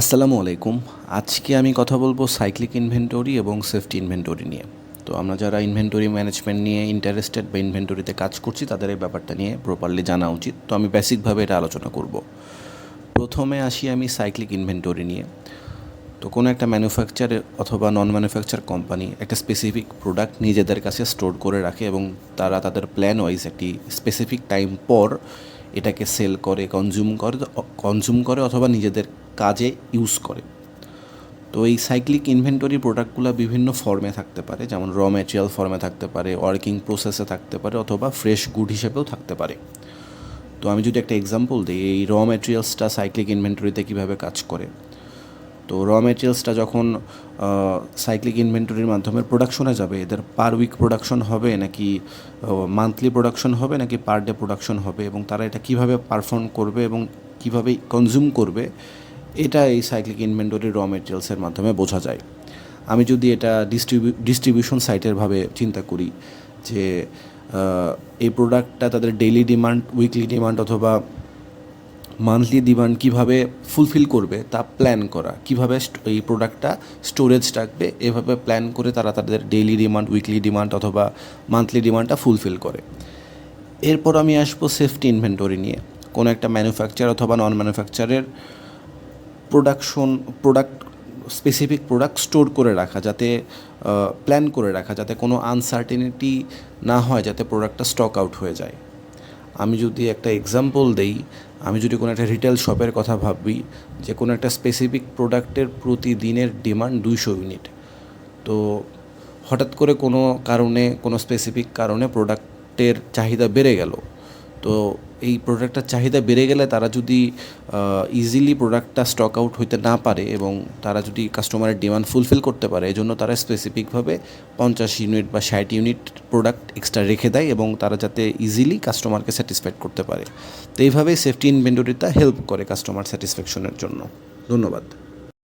আসসালামু আলাইকুম। আজকে আমি কথা বলব সাইক্লিক ইনভেন্টরি এবং সেফটি ইনভেন্টরি নিয়ে। তো আমরা যারা ইনভেন্টরি ম্যানেজমেন্ট নিয়ে ইন্টারেস্টেড বা ইনভেন্টরিতে কাজ করছি, তাদের এই ব্যাপারটা নিয়ে প্রপারলি জানা উচিত। তো আমি বেসিকভাবে এটা আলোচনা করব। প্রথমে আসি আমি সাইক্লিক ইনভেন্টরি নিয়ে। তো কোনো একটা ম্যানুফ্যাকচার অথবা নন ম্যানুফ্যাকচার কোম্পানি একটা স্পেসিফিক প্রোডাক্ট নিজেদের কাছে স্টোর করে রাখে এবং তারা তাদের প্ল্যান ওয়াইজ একটি স্পেসিফিক টাইম পর এটাকে সেল করে কনজিউম করে কনজিউম করে অথবা নিজেদের কাজে ইউজ করে। তো এই সাইক্লিক ইনভেন্টরি প্রোডাক্টগুলো বিভিন্ন ফর্মে থাকতে পারে, যেমন র ম্যাটেরিয়াল ফর্মে থাকতে পারে ওয়ার্কিং প্রসেসে থাকতে পারে, অথবা ফ্রেশ গুড হিসেবেও থাকতে পারে। তো আমি যদি একটা এক্সাম্পল দিই, এই র ম্যাটেরিয়ালসটা সাইক্লিক ইনভেন্টরিতে কীভাবে কাজ করে? তো র মেটেরিয়ালসটা যখন সাইক্লিক ইনভেন্টরির মাধ্যমে প্রোডাকশনে যাবে, এদের পার উইক প্রোডাকশন হবে, নাকি মান্থলি প্রোডাকশন হবে, নাকি পার ডে প্রোডাকশন হবে, এবং তারা এটা কীভাবে পারফর্ম করবে এবং কীভাবে কনজিউম করবে এটা এই সাইক্লিক ইনভেন্টরি র মেটেরিয়ালসের মাধ্যমে বোঝা যায়। আমি যদি এটা ডিস্ট্রিবিউ ডিস্ট্রিবিউশন সাইটের ভাবে চিন্তা করি যে এই প্রোডাক্টটা তাদের ডেইলি ডিমান্ড উইকলি ডিমান্ড অথবা মান্থলি ডিমান্ড কীভাবে ফুলফিল করবে, তা প্ল্যান করা। কীভাবে এই প্রোডাক্টটা স্টোরেজ রাখবে, এভাবে প্ল্যান করে তারা তাদের ডেইলি ডিমান্ড উইকলি ডিমান্ড অথবা মান্থলি ডিমান্ডটা ফুলফিল করে। এরপর আমি আসব সেফটি ইনভেন্টরি নিয়ে। কোনো একটা ম্যানুফ্যাকচার অথবা non ম্যানুফ্যাকচারের production product specific product store করে রাখা, যাতে প্ল্যান করে রাখা, যাতে কোনো আনসার্টেনিটি না হয়, যাতে প্রোডাক্টটা স্টক আউট হয়ে যায়। আমি যদি একটা এক্সাম্পল দেই, আমি যদি কোনো একটা রিটেল শপের কথা ভাবি, যে কোনো একটা স্পেসিফিক প্রোডাক্টের প্রতিদিনের ডিমান্ড দুইশো ইউনিট তো হঠাৎ করে কোনো কারণে, কোনো স্পেসিফিক কারণে প্রোডাক্টের চাহিদা বেড়ে গেল। তো এই প্রোডাক্টটার চাহিদা বেড়ে গেলে তারা যদি ইজিলি প্রোডাক্টটা স্টক আউট হইতে না পারে এবং তারা যদি কাস্টমারের ডিমান্ড ফুলফিল করতে পারে এই জন্য তারা স্পেসিফিকভাবে পঞ্চাশ ইউনিট বা ষাট ইউনিট প্রোডাক্ট এক্সট্রা রেখে দেয় এবং তারা যাতে ইজিলি কাস্টমারকে স্যাটিসফাইড করতে পারে। তো এইভাবেই সেফটি ইনভেন্টরিটা হেল্প করে কাস্টমার স্যাটিসফ্যাকশনের জন্য। ধন্যবাদ।